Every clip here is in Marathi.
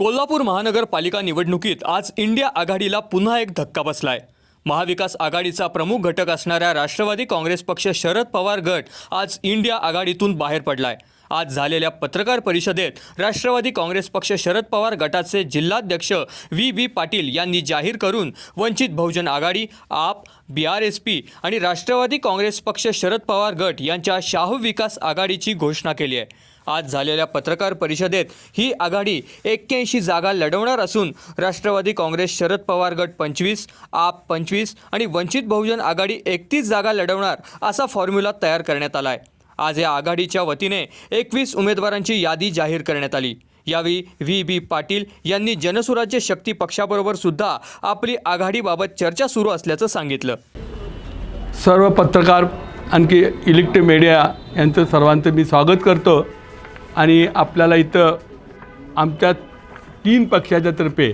कोल्हापूर महानगरपालिका निवडणुकीत आज इंडिया आघाडीला पुन्हा एक धक्का बसलाय. महाविकास आघाडीचा प्रमुख घटक असणाऱ्या राष्ट्रवादी काँग्रेस पक्ष शरद पवार गट आज इंडिया आघाडीतून बाहेर पडलाय. आज झालेल्या पत्रकार परिषदेत राष्ट्रवादी काँग्रेस पक्ष शरद पवार गटाचे जिल्हाध्यक्ष व्ही. बी पाटील यांनी जाहीर करून वंचित बहुजन आघाडी आप बी आर एस पी आणि राष्ट्रवादी काँग्रेस पक्ष शरद पवार गट यांच्या शाहू विकास आघाडीची घोषणा केली आहे. आज झालेल्या पत्रकार परिषदेत ही आघाडी एक्क्याऐंशी जागा लढवणार असून राष्ट्रवादी काँग्रेस शरद पवार गट पंचवीस आप पंचवीस आणि वंचित बहुजन आघाडी एकतीस जागा लढवणार असा फॉर्म्युला तयार करण्यात आला आहे आज या आघाडीच्या वतीने एकवीस उमेदवारांची यादी जाहीर करण्यात आली. यावेळी व्ही. बी. पाटील यांनी जनसुराज्य शक्ती पक्षाबरोबर सुद्धा आपली आघाडीबाबत चर्चा सुरू असल्याचं सांगितलं. सर्व पत्रकार आणखी इलेक्ट्रिक मीडिया यांचं सर्वांचं मी स्वागत करतो. आणि आपल्याला इथं आमच्या तीन पक्षाच्या तर्फे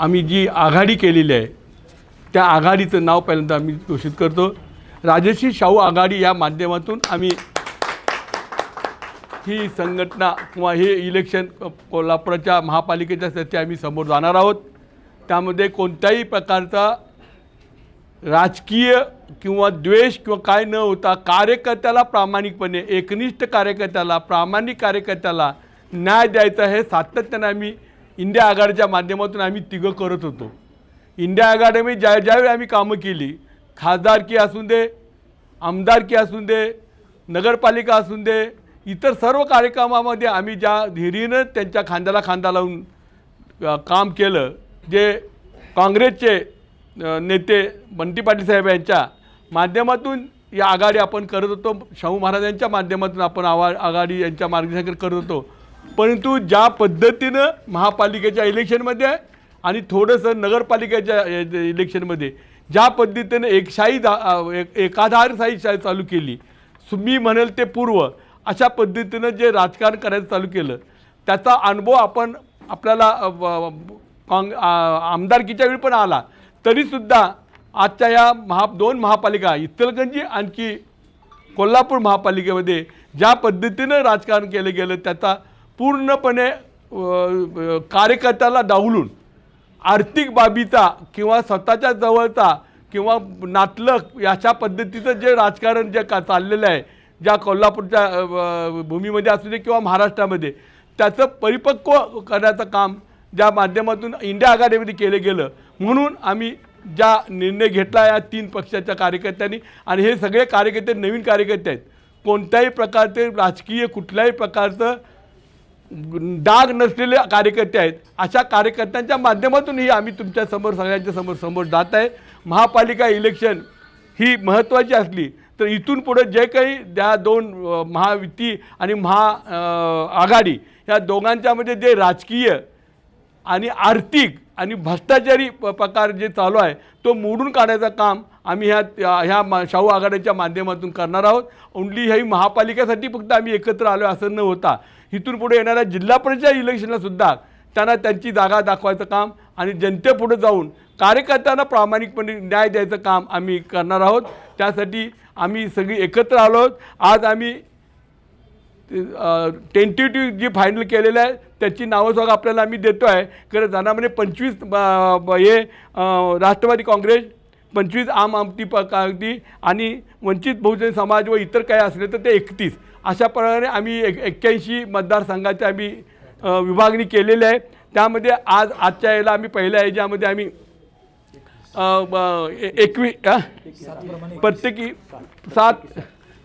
आम्ही जी आघाडी केलेली आहे त्या आघाडीचं नाव पहिल्यांदा आम्ही घोषित करतो. राजश्री शाहू आघाडी या माध्यमातून आम्ही ही संघटना किंवा हे इलेक्शन कोल्हापुराच्या महापालिकेच्या साठी आम्ही समोर जाणार आहोत. त्यामध्ये कोणत्याही प्रकारचा राजकीय किंवा द्वेष किंवा काय न होता कार्यकर्त्याला प्रामाणिकपणे एकनिष्ठ कार्यकर्त्याला प्रामाणिक कार्यकर्त्याला न्याय द्यायचा हे सातत्याने आम्ही इंडिया आघाडीच्या माध्यमातून आम्ही तिघं करत होतो. इंडिया आघाडीमध्ये ज्या ज्यावेळी आम्ही कामं केली खासदारकी असू दे आमदारकी असू दे नगरपालिका असू दे इतर सर्व कार्यक्रमामध्ये आम्ही ज्या धीरीनं त्यांच्या खांद्याला खांदा लावून काम केलं जे काँग्रेसचे नेते बंटी पाटील साहेब यांच्या माध्यमातून या आघाडी आपण करत होतो. शाहू महाराजांच्या माध्यमातून आपण आवा आघाडी यांच्या मार्गदर्शन करत होतो. परंतु ज्या पद्धतीनं महापालिकेच्या इलेक्शनमध्ये आणि थोडंसं नगरपालिकेच्या ए- इलेक्शनमध्ये ज्या पद्धतीनं एकशाही दा एक एकाधारशाही शाही चालू केली सु- मी म्हणेल ते पूर्व अशा पद्धतीनं जे राजकारण करायचं चालू केलं त्याचा अनुभव आपण आपल्याला काँग आमदारकीच्या वेळी पण आला. तरीसुद्धा आजच्या या महा दोन महापालिका इचलकरंजी आणखी कोल्हापूर महापालिकेमध्ये ज्या पद्धतीनं राजकारण केलं गेलं त्याचा पूर्णपणे कार्यकर्त्याला डावलून आर्थिक बाबीचा किंवा स्वतःच्या जवळचा किंवा नातलक अशा पद्धतीचं जे राजकारण जे का चाललेलं आहे ज्या कोल्हापूरच्या भूमीमध्ये असू दे किंवा महाराष्ट्रामध्ये त्याचं परिपक्व करण्याचं काम ज्या माध्यमातून इंडिया आघाडीमध्ये केलं गेलं म्हणून आम्ही ज्या निर्णय घेतला या तीन पक्षाच्या कार्यकर्त्यांनी आणि हे सगळे कार्यकर्ते नवीन कार्यकर्ते आहेत. कोणत्याही प्रकारचे राजकीय कुठल्याही प्रकारचं डाग नसलेले कार्यकर्ते आहेत. अशा कार्यकर्त्यांच्या माध्यमातूनही आम्ही तुमच्यासमोर सगळ्यांच्या समोर समोर जात आहे. महापालिका इलेक्शन ही महत्त्वाची असली तर इथून पुढे जे काही त्या दोन महायुती आणि महा आघाडी या दोघांच्यामध्ये जे राजकीय आणि आर्थिक आणि भ्रष्टाचारी प प्रकार जे चालू आहे तो मोडून काढायचं काम आम्ही ह्या ह्या मा शाहू आघाडीच्या माध्यमातून करणार आहोत. ओन्ली ह्या महापालिकेसाठी फक्त आम्ही एकत्र आलो असं न होता इथून पुढे येणाऱ्या जिल्हा परिषद इलेक्शनलासुद्धा त्यांना त्यांची जागा दाखवायचं काम आणि जनतेपुढे जाऊन कार्यकर्त्यांना प्रामाणिकपणे न्याय द्यायचं काम आम्ही करणार आहोत. त्यासाठी आम्ही सगळी एकत्र आलो आहोत. आज आम्ही टेंटेटिव्ह जी फायनल केलेलं आहे त्याची नावं सगळं आपल्याला आम्ही देतो आहे कारण जाण्यामध्ये पंचवीस ब- ब- हे राष्ट्रवादी काँग्रेस पंचवीस आम आमती प कागदी आणि वंचित बहुजन समाज व इतर काही असले तर ते एकतीस. अशा प्रकारे आम्ही एक एक्क्याऐंशी मतदारसंघाची आम्ही विभागणी केलेली आहे. त्यामध्ये आज आजच्या याला आम्ही पहिल्या याच्यामध्ये आम्ही एकवीस. प्रत्येकी सात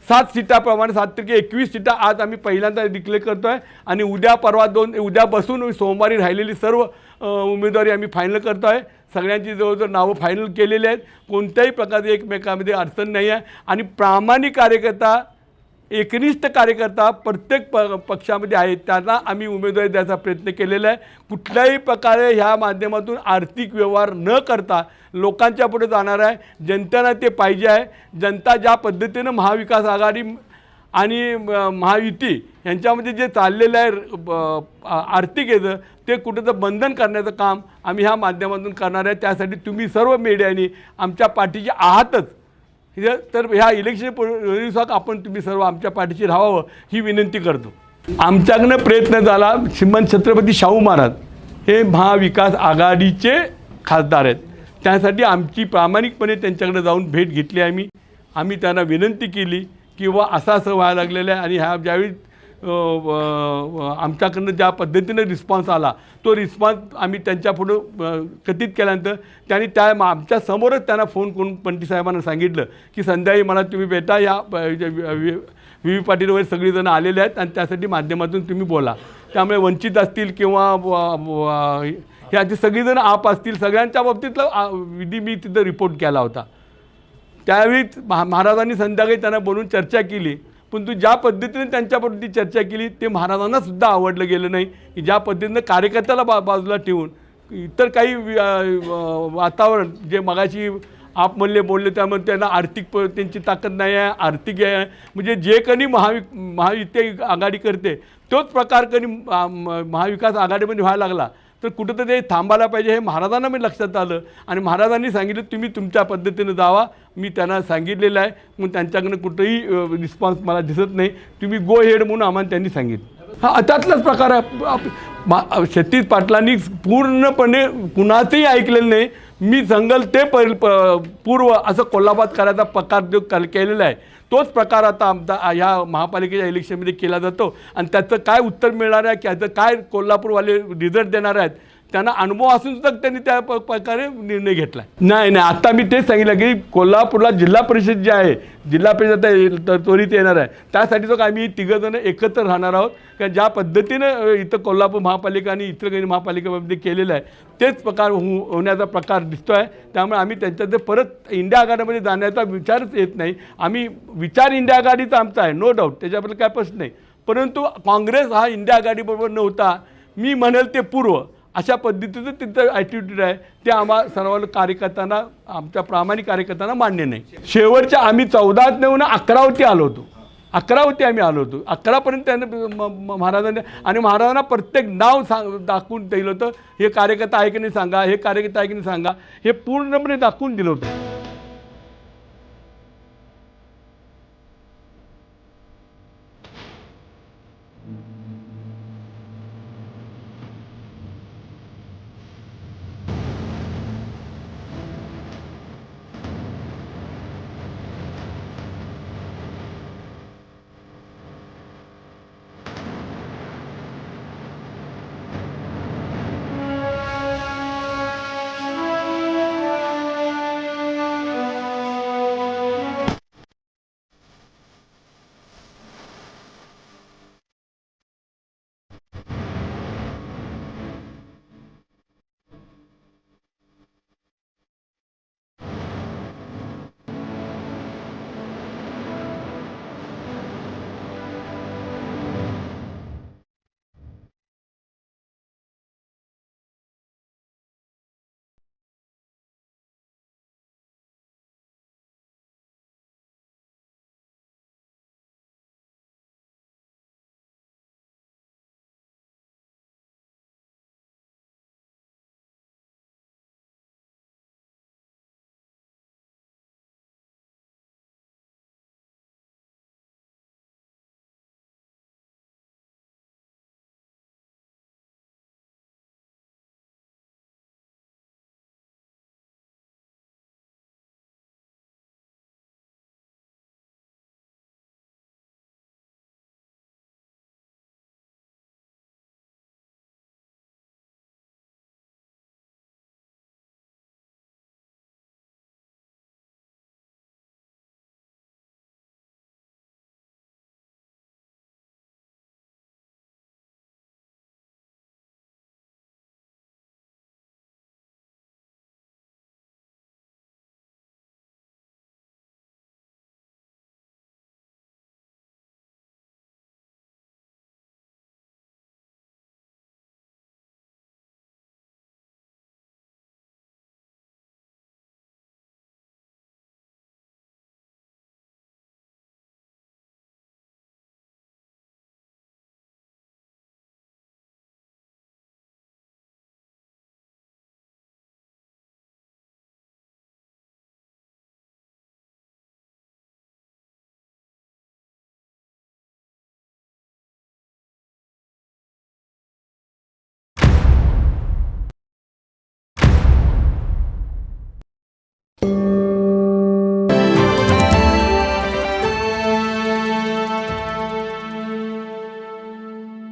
सात सीटाप्रमाणे सात पैकी एकवीस सीटा आज आम्ही पहिल्यांदा डिक्लेअर करतो आहे आणि उद्या परवा दोन उद्या बसून सोमवारी राहिलेली सर्व उमेदवारी आम्ही फायनल करतो आहे सगळ्यांची जवळजवळ नावं फायनल केलेली आहेत. कोणत्याही प्रकारचे एकमेकामध्ये अडचण नाही आहे आणि प्रामाणिक कार्यकर्ता एकनिष्ठ कार्यकर्ता प्रत्येक प पक्षामध्ये आहेत. त्यांना आम्ही उमेदवारी द्यायचा प्रयत्न केलेला आहे. कुठल्याही प्रकारे ह्या माध्यमातून आर्थिक व्यवहार न करता लोकांच्या पुढे जाणार आहे. जनतेला ते पाहिजे आहे. जनता ज्या पद्धतीनं महाविकास आघाडी आणि महायुती यांच्यामध्ये जे चाललेलं आहे ब- आर्थिक याचं ते कुठंचं बंधन करण्याचं काम आम्ही ह्या माध्यमातून करणार आहे. त्यासाठी तुम्ही सर्व मीडियानी आमच्या पाठीचे आहातच. तर ह्या इलेक्शन दिवसात आपण तुम्ही सर्व आमच्या पाठीशी राहावं ही विनंती करतो. आमच्याकडनं प्रयत्न झाला श्रीमंत छत्रपती शाहू महाराज हे महाविकास आघाडीचे खासदार आहेत. त्यासाठी आमची प्रामाणिकपणे त्यांच्याकडे जाऊन भेट घेतली आम्ही. आम्ही त्यांना विनंती केली की वा असं असं व्हायला लागलेला आहे आणि ह्या ज्यावेळी आमच्याकडनं ज्या पद्धतीनं रिस्पॉन्स आला तो रिस्पॉन्स आम्ही त्यांच्या पुढं कथित केल्यानंतर त्यांनी त्या आमच्या समोरच त्यांना फोन करून पंटी साहेबांना सांगितलं की संध्याकाळी मला तुम्ही भेटा या व्ही व्ही पाटील वगैरे सगळीजणं आलेले आहेत आणि त्यासाठी माध्यमातून तुम्ही बोला. त्यामुळे वंचित असतील किंवा ह्याचे सगळेजण आप असतील सगळ्यांच्या बाबतीतला विधी मी तिथं रिपोर्ट केला होता. त्यावेळी महा महाराजांनी संध्याकाळी त्यांना बोलून चर्चा केली. पण तू ज्या पद्धतीने त्यांच्याबरोबर ती चर्चा केली ते महाराजांना सुद्धा आवडलं गेलं नाही. की ज्या पद्धतीनं कार्यकर्त्याला बा बाजूला ठेवून इतर काही वातावरण जे मगाशी आप म्हणले बोलले त्यामुळे त्यांना आर्थिक प त्यांची ताकद नाही आहे आर्थिक आहे. म्हणजे जे कणी महावि महायुती आघाडी करते तोच प्रकार कधी म- महाविकास आघाडीमध्ये व्हायला लागला. तर कुठं ते थांबायला पाहिजे हे महाराजांना मी लक्षात आलं. आणि महाराजांनी सांगितलं तुम्ही तुमच्या पद्धतीनं जावा. मी त्यांना सांगितलेलं आहे. मग त्यांच्याकडनं कुठंही रिस्पॉन्स मला दिसत नाही. तुम्ही गो हेड म्हणून आम्हाला त्यांनी सांगितलं. हा त्यातलाच प्रकार आहे. सतीश मा पाटलांनी पूर्णपणे कुणाचंही ऐकलेलं नाही. मी जंगल ते पहिल प- पूर्व असं कोल्हापुरात करायचा प्रकार जो कल केलेला आहे. तोच प्रकार आता आमचा ह्या महापालिकेच्या इलेक्शनमध्ये केला जातो. आणि त्याचं काय उत्तर मिळणार आहे की त्याचं काय कोल्हापूरवाले रिझल्ट देणार आहेत त्यांना अनुभव असून सुद्धा त्यांनी त्या प- प्रकारे निर्णय घेतला नाही नाही आता मी तेच सांगितलं की कोल्हापूरला जिल्हा परिषद जी आहे जिल्हा परिषद त्वरित येणार आहे. त्यासाठी तो आम्ही तिघंजणं एकत्र राहणार आहोत. कारण ज्या पद्धतीनं इथं कोल्हापूर महापालिका आणि इतर काही महापालिकेमध्ये केलेलं आहे तेच प्रकार हो होण्याचा प्रकार दिसतो आहे त्यामुळे आम्ही त्यांच्यात परत इंडिया आघाडीमध्ये जाण्याचा विचारच येत नाही. आम्ही विचार इंडिया आघाडीचा आमचा आहे नो डाऊट त्याच्याबद्दल काय प्रश्न नाही. परंतु काँग्रेस हा इंडिया आघाडीबरोबर नव्हता. मी म्हणेल ते पूर्व. अशा पद्धतीचं तिथं ॲटिट्यूड आहे. ते आम्हा सर्व कार्यकर्त्यांना आमच्या प्रामाणिक कार्यकर्त्यांना मान्य नाही. शेवटच्या आम्ही चौदात नेऊन अकरावती आलो होतो. अकरावती आम्ही आलो होतो. अकरापर्यंत त्याने म- महाराजांनी आणि महाराजांना प्रत्येक नाव सांग दाखवून दिलं होतं. हे कार्यकर्ता आहे की नाही सांगा हे कार्यकर्ता आहे की नाही सांगा हे पूर्णपणे दाखवून दिलं होतं.